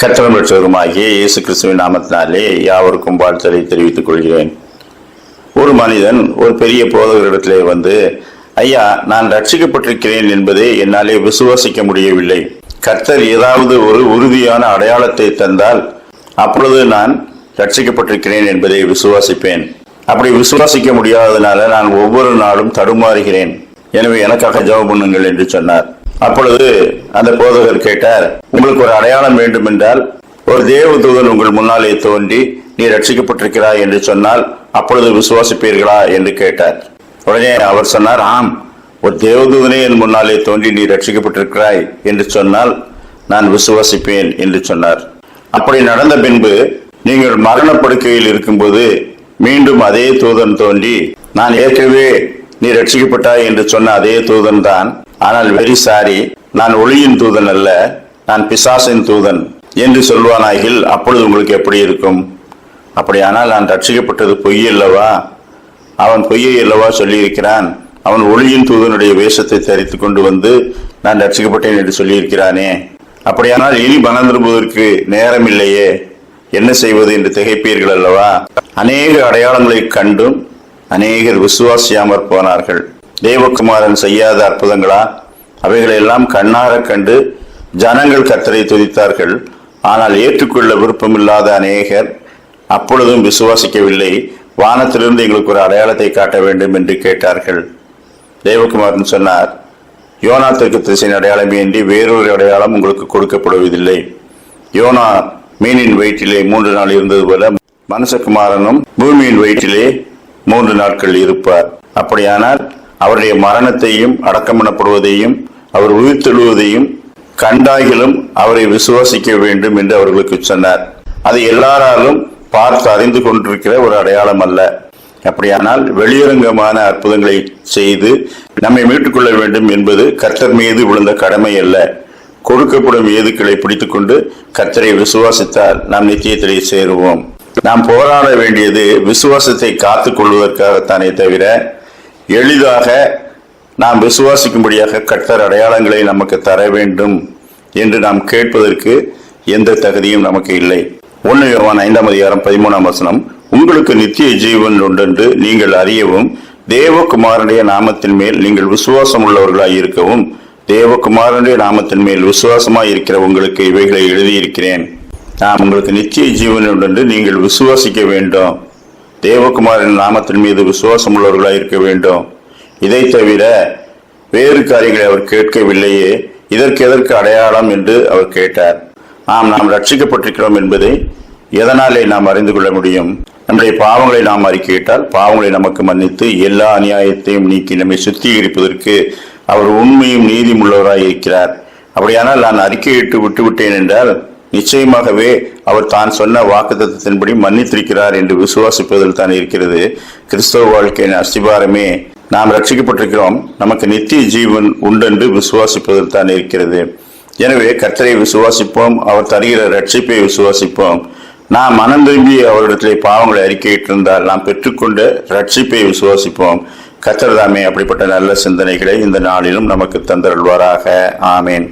கற்றமிழ் இயேசு கிறிஸ்துவின் நாமத்தினாலே யாவருக்கும் வாழ்த்தலை தெரிவித்துக் கொள்கிறேன். ஒரு மனிதன் ஒரு பெரிய போதகரிடத்திலே வந்து ஐயா நான் ரட்சிக்கப்பட்டிருக்கிறேன் என்பதை என்னாலே விசுவாசிக்க முடியவில்லை. கர்த்தர் ஏதாவது ஒரு உறுதியான அடையாளத்தை தந்தால் அப்பொழுது நான் ரட்சிக்கப்பட்டிருக்கிறேன் என்பதை விசுவாசிப்பேன். அப்படி விசுவாசிக்க முடியாததுனால நான் ஒவ்வொரு நாளும் தடுமாறுகிறேன். எனவே எனக்காக ஜெபம் பண்ணுங்கள் என்று சொன்னார். அப்பொழுது அந்த போதகர் கேட்டார் உங்களுக்கு ஒரு அடையாளம் வேண்டும் என்றால் ஒரு தேவதூதன் உங்கள் முன்னாலே தோன்றி நீ ரட்சிக்கப்பட்டிருக்கிறாய் என்று சொன்னால் அப்பொழுது விசுவாசிப்பீர்களா? என்று கேட்டார். உடனே அவர் சொன்னார் ஆம் ஒரு தேவதூதனே என் முன்னாலே தோன்றி நீ ரட்சிக்கப்பட்டிருக்கிறாய் என்று சொன்னால் நான் விசுவாசிப்பேன் என்று சொன்னார். அப்படி நடந்த பின்பு நீங்கள் மரணப்படுக்கையில் இருக்கும்போது மீண்டும் அதே தூதன் தோன்றி நான் ஏற்கனவே நீ ரட்சிக்கப்பட்டாய் என்று சொன்ன அதே தூதன் தான். ஆனால் வெரி சாரி நான் ஒளியின் தூதன் அல்ல நான் பிசாசின் தூதன் என்று சொல்வானாகில் அப்பொழுது உங்களுக்கு எப்படி இருக்கும்? அப்படியானால் நான் ரட்சிக்கப்பட்டது பொய் அல்லவா? அவன் பொய்யை அல்லவா சொல்லியிருக்கிறான்? அவன் ஒளியின் தூதனுடைய வேஷத்தை தரித்து கொண்டு வந்து நான் ரட்சிக்கப்பட்டேன் என்று சொல்லியிருக்கிறானே. அப்படியானால் இனி மனம் திரும்புவதற்கு நேரம் இல்லையே என்ன செய்வது? என்று திகைப்பீர்கள் அல்லவா? அநேக அடையாளங்களை கண்டும் அநேகர் விசுவாசியாமற் போனார்கள். தேவகுமாரன் செய்யாத அற்புதங்களா? அவைகளெல்லாம் கண்ணார கண்டு ஜனங்கள் கத்தரை துதித்தார்கள். ஆனால் ஏற்றுக்கொள்ள விருப்பமில்லாத அநேகர் அப்பொழுதும் விசுவாசிக்கவில்லை. வானத்திலிருந்து எங்களுக்கு ஒரு அடையாளத்தை காட்ட வேண்டும் என்று கேட்டார்கள். தேவகுமாரன் சொன்னார் யோனா தெற்கு திசையின் அடையாளம் இன்றி வேறொரு அடையாளம் உங்களுக்கு கொடுக்கப்படுவதில்லை. யோனா மீனின் வயிற்றிலே மூன்று நாள் இருந்தது போல மனசகுமாரனும் பூமியின் வயிற்றிலே மூன்று நாட்கள் இருப்பார். அப்படியானால் அவருடைய மரணத்தையும் அடக்கம் பண்ணப்படுவதையும் அவர் உயிர்த்தெழுவதையும் கண்டாகிலும் அவரை விசுவாசிக்க வேண்டும் என்று அவர்களுக்கு சொன்னார். அது எல்லாராலும் பார்த்து அறிந்து கொண்டிருக்கிற ஒரு அடையாளம் அல்ல. அப்படியானால் வெளியரங்கமான அற்புதங்களை செய்து நம்மை மீட்டுக்கொள்ள வேண்டும் என்பது கர்த்தர் மீது விழுந்த கடமை அல்ல. கொடுக்கப்படும் ஏதுக்களை பிடித்துக்கொண்டு கர்த்தரை விசுவாசித்தால் நாம் நித்தியத்திலே சேருவோம். நாம் போராட வேண்டியது விசுவாசத்தை காத்து கொள்வதற்காகத்தானே தவிர எளிதாக நாம் விசுவாசிக்கும்படியாக கர்த்தர் அடையாளங்களை நமக்கு தர வேண்டும் என்று நாம் கேட்பதற்கு எந்த தகுதியும் நமக்கு இல்லை. ஒன்று யோவான் ஐந்தாம் அதிகாரம் பதிமூணாம் வசனம் உங்களுக்கு நித்திய ஜீவன் உண்டென்று நீங்கள் அறியவும் தேவகுமாரனுடைய நாமத்தின் மேல் நீங்கள் விசுவாசம் உள்ளவர்களாய் இருக்கவும் தேவகுமாரனுடைய நாமத்தின் மேல் விசுவாசமாய் இருக்கிற உங்களுக்கு இவைகளை எழுதியிருக்கிறேன். நான் உங்களுக்கு நிச்சய ஜீவன் உண்டென்று நீங்கள் விசுவாசிக்க வேண்டும். தேவகுமாரின் நாமத்தின் மீது விசுவாசம் உள்ளவர்களாக இருக்க வேண்டும். இதை தவிர வேறு காரியங்களை அவர் கேட்கவில்லையே இதற்கு எதற்கு அடையாளம் என்று அவர் கேட்டார். ஆம் நாம் ரட்சிக்கப்பட்டிருக்கிறோம் என்பதை எதனாலே நாம் அறிந்து கொள்ள முடியும்? நம்முடைய பாவங்களை நாம் அறிக்கையிட்டால் பாவங்களை நமக்கு மன்னித்து எல்லா அநியாயத்தையும் நீக்கி நம்மை சுத்திகரிப்பதற்கு அவர் உண்மையும் நீதியும் உள்ளவராய் இருக்கிறார். அப்படியானால் நான் அறிக்கையிட்டு விட்டுவிட்டேன் என்றால் நிச்சயமாகவே அவர் தான் சொன்ன வாக்குத்தத்தின்படி மன்னித்திருக்கிறார் என்று விசுவாசிப்பதில் தான் இருக்கிறது. கிறிஸ்தவ வாழ்க்கையின் அஸ்திபாரமே நாம் ரட்சிக்கப்பட்டிருக்கிறோம். நமக்கு நித்திய ஜீவன் உண்டென்று விசுவாசிப்பதில் தான் இருக்கிறது. எனவே கர்த்தரை விசுவாசிப்போம் அவர் தருகிற ரட்சிப்பை விசுவாசிப்போம். நாம் மனம் திரும்பி அவரிடத்திலே பாவங்களை அறிக்கையிட்டிருந்தால் நாம் பெற்றுக்கொண்ட ரட்சிப்பை விசுவாசிப்போம். கத்தர்தாமே அப்படிப்பட்ட நல்ல சிந்தனைகளை இந்த நாளிலும் நமக்கு தந்தருள்வாராக. ஆமேன்.